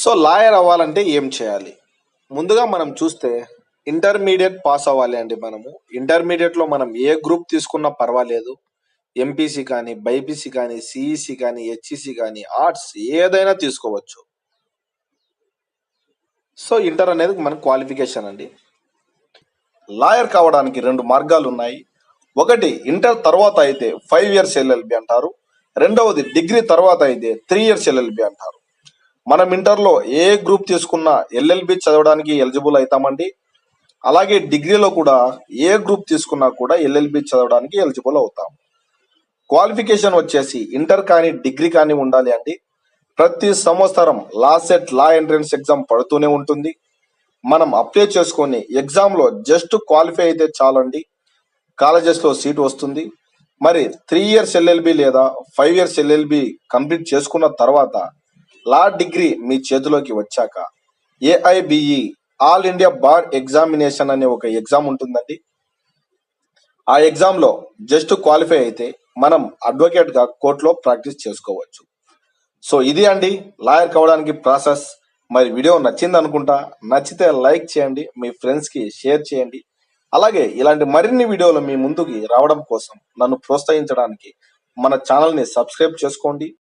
So lawyer అవ్వాలంటే ఏం చేయాలి? ముందుగా మనం చూస్తే ఇంటర్మీడియట్ పాస్ అవ్వాలి అండి మనము. ఇంటర్మీడియట్లో మనం ఏ గ్రూప్ తీసుకున్నా పర్వాలేదు. ఎంపీసీ కానీ బైపీసీ కానీ సిఈసి కానీ హెచ్ఈసి కానీ ఆర్ట్స్ ఏదైనా తీసుకోవచ్చు. సో ఇంటర్ అనేది మన క్వాలిఫికేషన్ అండి. లాయర్ కావడానికి రెండు మార్గాలు ఉన్నాయి. ఒకటి ఇంటర్ తర్వాత అయితే ఫైవ్ ఇయర్స్ ఎల్ఎల్బి అంటారు. రెండవది డిగ్రీ తర్వాత అయితే త్రీ ఇయర్స్ ఎల్ఎల్బి అంటారు. మనం ఇంటర్లో ఏ గ్రూప్ తీసుకున్నా ఎల్ఎల్బి చదవడానికి ఎలిజిబుల్ అవుతామండి. అలాగే డిగ్రీలో కూడా ఏ గ్రూప్ తీసుకున్నా కూడా ఎల్ఎల్బి చదవడానికి ఎలిజిబుల్ అవుతాం. క్వాలిఫికేషన్ వచ్చేసి ఇంటర్ కానీ డిగ్రీ కానీ ఉండాలి అండి. ప్రతి సంవత్సరం లా సెట్ లా ఎంట్రన్స్ ఎగ్జామ్ పడుతూనే ఉంటుంది. మనం అప్లై చేసుకొని ఎగ్జామ్లో జస్ట్ క్వాలిఫై అయితే చాలండి. కాలేజెస్లో సీట్ వస్తుంది. మరి త్రీ ఇయర్స్ ఎల్ఎల్బి లేదా ఫైవ్ ఇయర్స్ ఎల్ఎల్బి కంప్లీట్ చేసుకున్న తర్వాత లా డిగ్రీ మీ చేతిలోకి వచ్చాక AIBE all India bar examination అనే ఒక ఎగ్జామ్ ఉంటుందండి. ఆ ఎగ్జామ్లో జస్ట్ క్వాలిఫై అయితే మనం అడ్వకేట్గా కోర్టులో ప్రాక్టీస్ చేసుకోవచ్చు. సో ఇది అండి లాయర్ కావడానికి ప్రాసెస్ మరి వీడియో నచ్చింది అనుకుంటా నచ్చితే లైక్ చేయండి మీ ఫ్రెండ్స్కి షేర్ చేయండి. అలాగే ఇలాంటి మరిన్ని వీడియోలు మీ ముందుకి రావడం కోసం నన్ను ప్రోత్సహించడానికి మన ఛానల్ని సబ్స్క్రైబ్ చేసుకోండి.